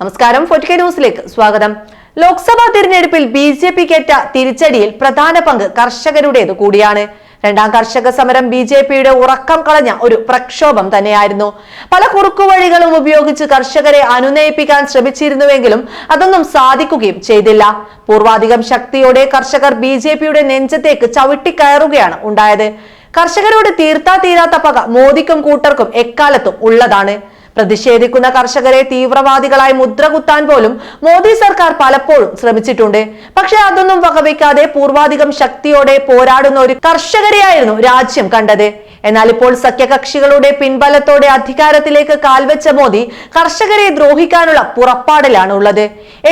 നമസ്കാരം ഫോർട്ടി ന്യൂസിലേക്ക് സ്വാഗതം. ലോക്സഭാ തിരഞ്ഞെടുപ്പിൽ ബി ജെ പിക്കേറ്റ തിരിച്ചടിയിൽ പ്രധാന പങ്ക് കർഷകരുടേത് കൂടിയാണ്. രണ്ടാം കർഷക സമരം ബി ജെ പിയുടെ ഉറക്കം കളഞ്ഞ ഒരു പ്രക്ഷോഭം തന്നെയായിരുന്നു. പല കുറുക്കുവഴികളും ഉപയോഗിച്ച് കർഷകരെ അനുനയിപ്പിക്കാൻ ശ്രമിച്ചിരുന്നുവെങ്കിലും അതൊന്നും സാധിക്കുകയും ചെയ്തില്ല. പൂർവാധികം ശക്തിയോടെ കർഷകർ ബി ജെ പിയുടെ നെഞ്ചത്തേക്ക് ചവിട്ടിക്കയറുകയാണ് ഉണ്ടായത്. കർഷകരോട് തീർത്താ തീരാത്ത പക മോദിക്കും കൂട്ടർക്കും എക്കാലത്തും ഉള്ളതാണ്. പ്രതിഷേധിക്കുന്ന കർഷകരെ തീവ്രവാദികളായി മുദ്രകുത്താൻ പോലും മോദി സർക്കാർ പലപ്പോഴും ശ്രമിച്ചിട്ടുണ്ട്. പക്ഷെ അതൊന്നും വകവയ്ക്കാതെ പൂർവാധികം ശക്തിയോടെ പോരാടുന്ന ഒരു കർഷകരെയായിരുന്നു രാജ്യം കണ്ടത്. എന്നാൽ ഇപ്പോൾ സഖ്യകക്ഷികളുടെ പിൻബലത്തോടെ അധികാരത്തിലേക്ക് കാൽവെച്ച മോദി കർഷകരെ ദ്രോഹിക്കാനുള്ള പുറപ്പാടിലാണ് ഉള്ളത്.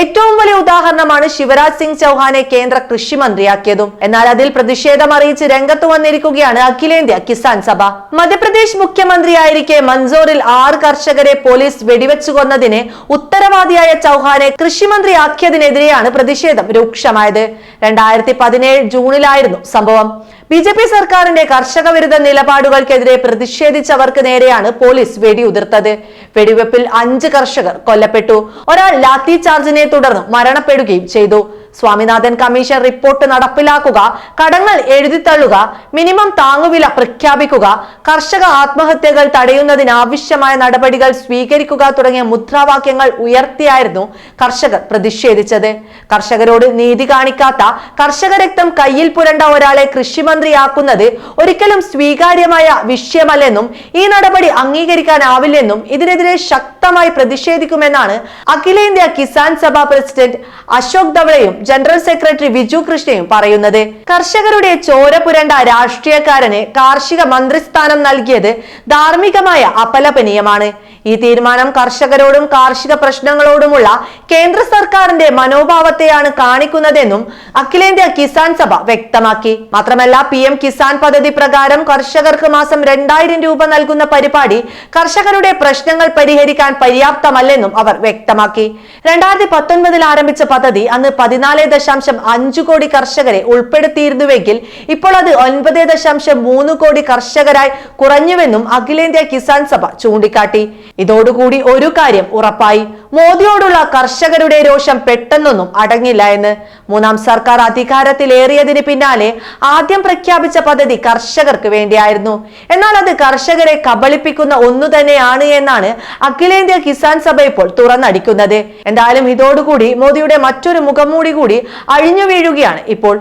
ഏറ്റവും വലിയ ഉദാഹരണമാണ് ശിവരാജ് സിംഗ് ചൗഹാനെ കേന്ദ്ര കൃഷി മന്ത്രിയാക്കിയതും. എന്നാൽ അതിൽ പ്രതിഷേധം അറിയിച്ച് രംഗത്ത് വന്നിരിക്കുകയാണ് അഖിലേന്ത്യാ കിസാൻ സഭ. മധ്യപ്രദേശ് മുഖ്യമന്ത്രിയായിരിക്കെ മൻസോറിൽ ആറ് കർഷകരെ പോലീസ് വെടിവെച്ചു കൊന്നതിന് ഉത്തരവാദിയായ ചൗഹാനെ കൃഷിമന്ത്രിയാക്കിയതിനെതിരെയാണ് പ്രതിഷേധം രൂക്ഷമായത്. രണ്ടായിരത്തി പതിനേഴ് ജൂണിലായിരുന്നു സംഭവം. ബി ജെ പി സർക്കാരിന്റെ കർഷക വിരുദ്ധ നിലപാടുകൾക്കെതിരെ പ്രതിഷേധിച്ചവർക്ക് നേരെയാണ് പോലീസ് വെടിയുതിർത്തത്. വെടിവെപ്പിൽ അഞ്ച് കർഷകർ കൊല്ലപ്പെട്ടു. ഒരാൾ ലാത്തി ചാർജിനെ തുടർന്ന് മരണപ്പെടുകയും ചെയ്തു. സ്വാമിനാഥൻ കമ്മീഷൻ റിപ്പോർട്ട് നടപ്പിലാക്കുക കടങ്ങൾ എഴുതിത്തള്ളുക മിനിമം താങ്ങുവില പ്രഖ്യാപിക്കുക കർഷക ആത്മഹത്യകൾ തടയുന്നതിന് ആവശ്യമായ നടപടികൾ സ്വീകരിക്കുക തുടങ്ങിയ മുദ്രാവാക്യങ്ങൾ ഉയർത്തിയായിരുന്നു കർഷകർ പ്രതിഷേധിച്ചത്. കർഷകരോട് നീതി കാണിക്കാത്ത കർഷക രക്തം കയ്യിൽ പുരണ്ട ഒരാളെ കൃഷിമന്ത്രിയാക്കുന്നത് ഒരിക്കലും സ്വീകാര്യമായ വിഷയമല്ലെന്നും ഈ നടപടി അംഗീകരിക്കാനാവില്ലെന്നും ഇതിനെതിരെ ശക്തമായി പ്രതിഷേധിക്കുമെന്നാണ് അഖിലേന്ത്യാ കിസാൻ സഭ പ്രസിഡന്റ് അശോക് ധവളയും ജനറൽ സെക്രട്ടറി വിജു കൃഷ്ണയും പറയുന്നത് കർഷകരുടെ ചോര പുരണ്ട രാഷ്ട്രീയക്കാരന് കാർഷിക മന്ത്രിസ്ഥാനം നൽകിയത് ധാർമ്മികമായ അപലപനീയമാണ്. ഈ തീരുമാനം കർഷകരോടും കാർഷിക പ്രശ്നങ്ങളോടുമുള്ള കേന്ദ്ര സർക്കാരിന്റെ മനോഭാവത്തെയാണ് കാണിക്കുന്നതെന്നും അഖിലേന്ത്യാ കിസാൻ സഭ വ്യക്തമാക്കി. മാത്രമല്ല പി എം കിസാൻ പദ്ധതി പ്രകാരം കർഷകർക്ക് മാസം രണ്ടായിരം രൂപ നൽകുന്ന പരിപാടി കർഷകരുടെ പ്രശ്നങ്ങൾ പരിഹരിക്കാൻ പര്യാപ്തമല്ലെന്നും അവർ വ്യക്തമാക്കി. രണ്ടായിരത്തി പത്തൊൻപതിൽ ആരംഭിച്ച പദ്ധതി അന്ന് പതിനാല് ദശാംശം അഞ്ചു കോടി കർഷകരെ ഉൾപ്പെടുത്തിയിരുന്നുവെങ്കിൽ ഇപ്പോൾ അത് ഒൻപത് ദശാംശം മൂന്ന് കോടി കർഷകരായി കുറഞ്ഞുവെന്നും അഖിലേന്ത്യാ കിസാൻ സഭ ചൂണ്ടിക്കാട്ടി. ഇതോടുകൂടി ഒരു കാര്യം ഉറപ്പായി. മോദിയോടുള്ള കർഷകരുടെ രോഷം പെട്ടെന്നൊന്നും അടങ്ങില്ല എന്ന് മൂന്നാം സർക്കാർ അധികാരത്തിലേറിയതിന് പിന്നാലെ ആദ്യം പ്രഖ്യാപിച്ച പദ്ധതി കർഷകർക്ക് വേണ്ടിയായിരുന്നു. എന്നാൽ അത് കർഷകരെ കബളിപ്പിക്കുന്ന ഒന്നു തന്നെയാണ് എന്നാണ് അഖിലേന്ത്യാ കിസാൻ സഭ ഇപ്പോൾ തുറന്നടിക്കുന്നത്. എന്തായാലും ഇതോടുകൂടി മോദിയുടെ മറ്റൊരു മുഖംമൂടി കൂടി അഴിഞ്ഞു വീഴുകയാണ് ഇപ്പോൾ